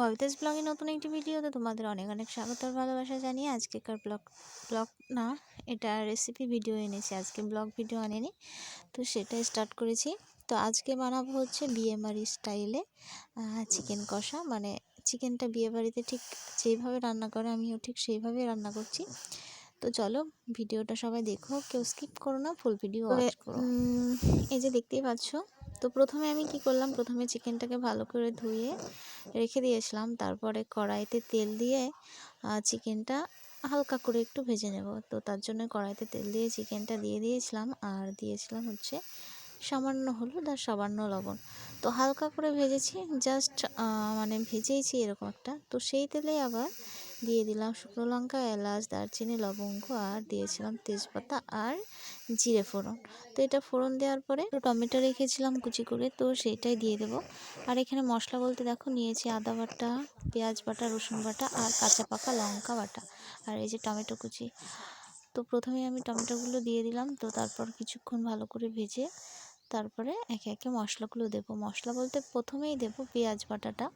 ভবিতাস ব্লগে নতুন একটি ভিডিওতে তোমাদের অনেক অনেক স্বাগত আর ভালোবাসা জানিয়ে আজকেকার ব্লগ ব্লগ না এটা রেসিপি ভিডিও এনেছি। আজকে ব্লগ ভিডিও আনেনি তো সেটাই স্টার্ট করেছি। তো আজকে বানাবো হচ্ছে বিয়েবাড়ি স্টাইলে চিকেন কষা। মানে চিকেনটা বিয়েবাড়িতে ঠিক যেইভাবে রান্না করে আমিও ঠিক সেইভাবেই রান্না করছি। তো চলো ভিডিওটা সবাই দেখো কেউ স্কিপ করো না ফুল ভিডিও এই যে দেখতেই পাচ্ছ তো প্রথমে আমি কি করলাম? প্রথমে চিকেনটাকে ভালো করে ধুয়ে রেখে দিয়েছিলাম। তারপরে কড়াইতে তেল দিয়ে চিকেনটা হালকা করে একটু ভেজে নেব। তো তার জন্য কড়াইতে তেল দিয়ে চিকেনটা দিয়ে দিয়েছিলাম। আর দিয়েছিলাম হচ্ছে সামান্য হলুদ আর সামান্য লবণ। তো হালকা করে ভেজেছি। জাস্ট মানে ভেজেইছি এরকম একটা। তো সেই তেলেই আবার দিয়ে দিলাম শুকনো লঙ্কা, এলাচ, দারচিনি, লবঙ্গ আর দিয়েছিলাম তেজপাতা আর জিরে ফোড়ন। তো এটা ফোড়ন দেওয়ার পরে টমেটো রেখেছিলাম কুচি করে, তো সেইটাই দিয়ে দেবো। আর এখানে মশলা বলতে দেখো, নিয়েছি আদা বাটা, পেঁয়াজ বাটা, রসুন বাটা আর কাঁচা পাকা লঙ্কা বাটা আর এই যে টমেটো কুচি। তো প্রথমে আমি টমেটোগুলো দিয়ে দিলাম, তো তারপর কিছুক্ষণ ভালো করে ভেজে তারপরে একে একে মশলাগুলো দেব। মশলা বলতে প্রথমেই দেব পেঁয়াজ বাটাটা।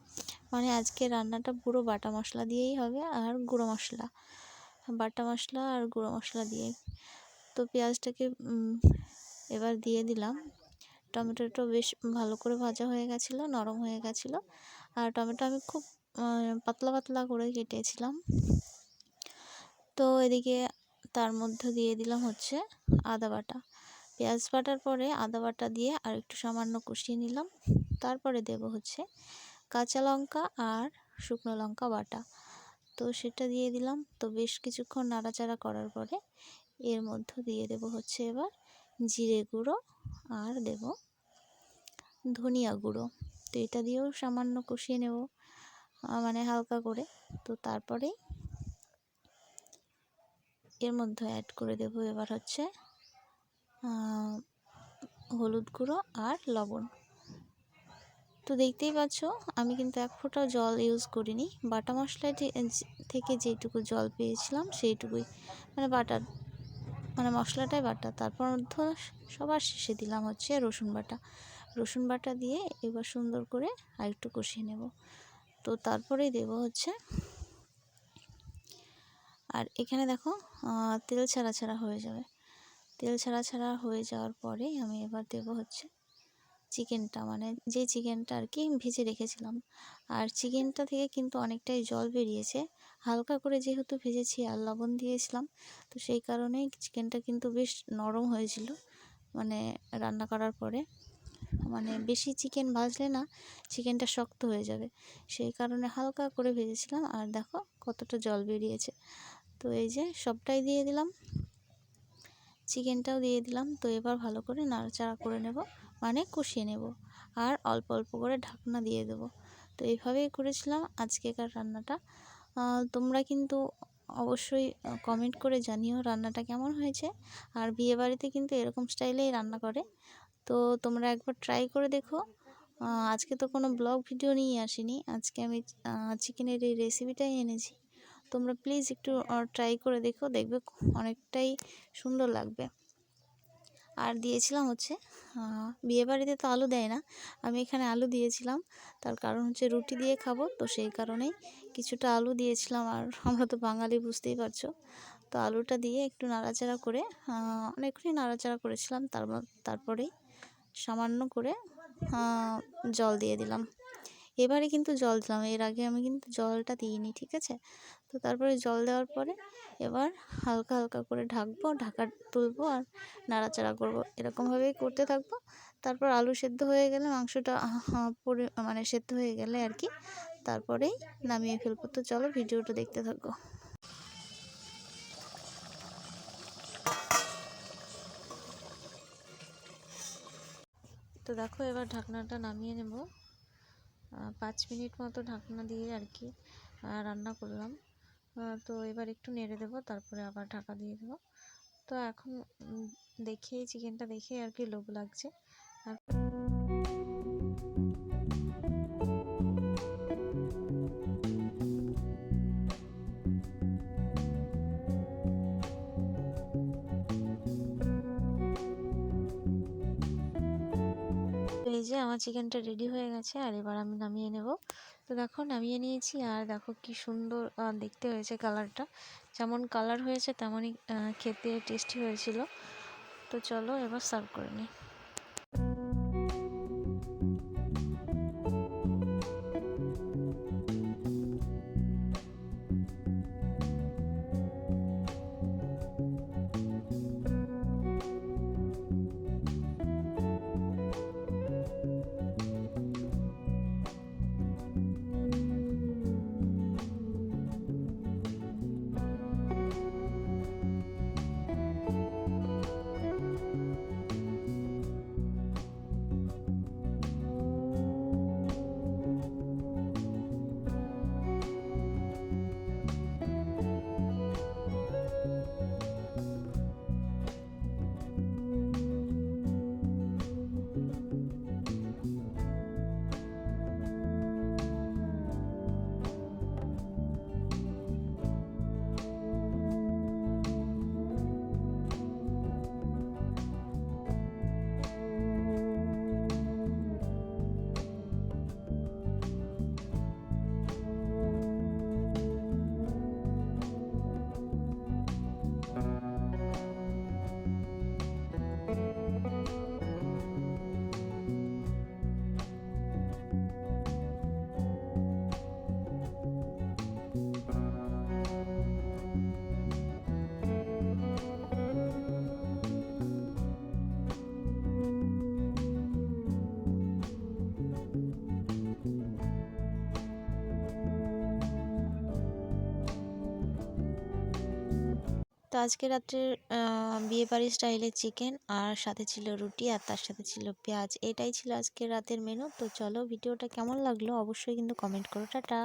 মানে আজকে রান্নাটা পুরো বাটা মশলা দিয়েই হবে আর গুঁড়ো মশলা। বাটা মশলা আর গুঁড়ো মশলা দিয়ে তো পেঁয়াজটাকে এবার দিয়ে দিলাম। টমেটোটা বেশ ভালো করে ভাজা হয়ে গেছিল, নরম হয়ে গেছিল। আর টমেটো আমি খুব পাতলা পাতলা করে কেটেছিলাম। তো এদিকে তার মধ্যে দিয়ে দিলাম হচ্ছে আদা বাটা। পেঁয়াজ বাটার পরে আদা বাটা দিয়ে আর একটু সামান্য কষিয়ে নিলাম। তারপরে দেব হচ্ছে কাঁচা লঙ্কা আর শুকনো লঙ্কা বাটা। তো সেটা দিয়ে দিলাম। তো বেশ কিছুক্ষণ নাড়াচাড়া করার পরে এর মধ্যে দিয়ে দেব হচ্ছে এবার জিরে গুঁড়ো আর দেব ধনিয়া গুঁড়ো। তো এটা দিয়েও সামান্য কষিয়ে নেব মানে হালকা করে। তো তারপরেই এর মধ্যে অ্যাড করে দেব এবার হচ্ছে হলুদ গুঁড়ো আর লবণ। তো দেখতেই পাচ্ছ, আমি কিন্তু এক ফোঁটাও জল ইউজ করিনি। বাটা মশলা থেকে যেটুকু জল পেয়েছিলাম সেইটুকুই। মানে বাটা মানে মশলাটাই বাটা। তারপর সবার শেষে দিলাম হচ্ছে রসুন বাটা। রসুন বাটা দিয়ে এবার সুন্দর করে আর একটু কষিয়ে নেব। তো তারপরেই দেব হচ্ছে, আর এখানে দেখো তেল ছাড়া ছাড়া হয়ে যাবে। তেল ছাড়া ছাড়া হয়ে যাওয়ার পরে আমি এবার দেবো হচ্ছে চিকেনটা। মানে যে চিকেনটা আর কি ভেজে রেখেছিলাম। আর চিকেনটা থেকে কিন্তু অনেকটাই জল বেরিয়েছে। হালকা করে যেহেতু ভেজেছি আর লবণ দিয়েছিলাম, তো সেই কারণেই চিকেনটা কিন্তু বেশ নরম হয়েছিল মানে রান্না করার পরে। মানে বেশি চিকেন ভাজলে না চিকেনটা শক্ত হয়ে যাবে। সেই কারণে হালকা করে ভেজেছিলাম। আর দেখো কতটা জল বেরিয়েছে। তো এই যে সবটাই দিয়ে দিলাম। চিকেনটাও দিয়ে দিলাম। তো এবার ভালো করে নাড়াচাড়া করে নেব মানে কষিয়ে নেব। আর অল্প অল্প করে ঢাকনা দিয়ে দেব। তো এইভাবেই করেছিলাম আজকেকার রান্নাটা। তোমরা কিন্তু অবশ্যই কমেন্ট করে জানিও রান্নাটা কেমন হয়েছে। আর বিয়েবাড়িতে কিন্তু এরকম স্টাইলেই রান্না করে। তো তোমরা একবার ট্রাই করে দেখো। আজকে তো কোনো ব্লগ ভিডিও নিয়ে আসিনি। আজকে আমি চিকেনের এই রেসিপিটাই এনেছি। তোমরা প্লিজ একটু ট্রাই করে দেখো, দেখবে অনেকটাই সুন্দর লাগবে। আর দিয়েছিলাম হচ্ছে বিয়েবাড়িতে তো আলু দেয় না, আমি এখানে আলু দিয়েছিলাম। তার কারণ হচ্ছে রুটি দিয়ে খাব, তো সেই কারণেই কিছুটা আলু দিয়েছিলাম। আর আমরা তো বাঙালি, বুঝতেই পারছ। তো আলুটা দিয়ে একটু নাড়াচাড়া করে অনেকক্ষণই নাড়াচাড়া করেছিলাম। তারপর তারপরেই সামান্য করে জল দিয়ে দিলাম। এবারে কিন্তু জল দিলাম। এর আগে আমি কিন্তু জলটা দিইনি, ঠিক আছে? তো তারপরে জল দেওয়ার পরে এবার হালকা হালকা করে ঢাকবো, ঢাকা তুলবো আর নাড়াচাড়া করব। এরকমভাবেই করতে থাকব। তারপর আলু সেদ্ধ হয়ে গেলে মাংসটা পরে মানে সেদ্ধ হয়ে গেলে আর কি, তারপরেই নামিয়ে ফেলব। তো চলো ভিডিওটা দেখতে থাকব তো দেখো এবার ঢাকনাটা নামিয়ে নেব। পাঁচ মিনিট মতো ঢাকনা দিয়ে আর কি রান্না করলাম। তো এবার একটু নেড়ে দেবো, তারপরে আবার ঢাকা দিয়ে দেবো। তো এখন দেখেই, চিকেনটা দেখেই আর কি লোভ লাগছে। আর যে আমার চিকেনটা রেডি হয়ে গেছে আর এবার আমি নামিয়ে নেব। তো দেখো নামিয়ে নিয়েছি আর দেখো কি সুন্দর দেখতে হয়েছে কালারটা। যেমন কালার হয়েছে তেমনই খেতে টেস্টি হয়েছিল। তো চলো এবার সার্ভ করে নিই। তো আজকে রাত্রের বিয়ে স্টাইলে চিকেন, আর সাথে ছিল রুটি, আর তার সাথে ছিল পেঁয়াজ। এটাই ছিল আজকে রাতের মেনু। তো চলো, ভিডিওটা কেমন লাগল অবশ্যই কিন্তু কমেন্ট করো। টাটা!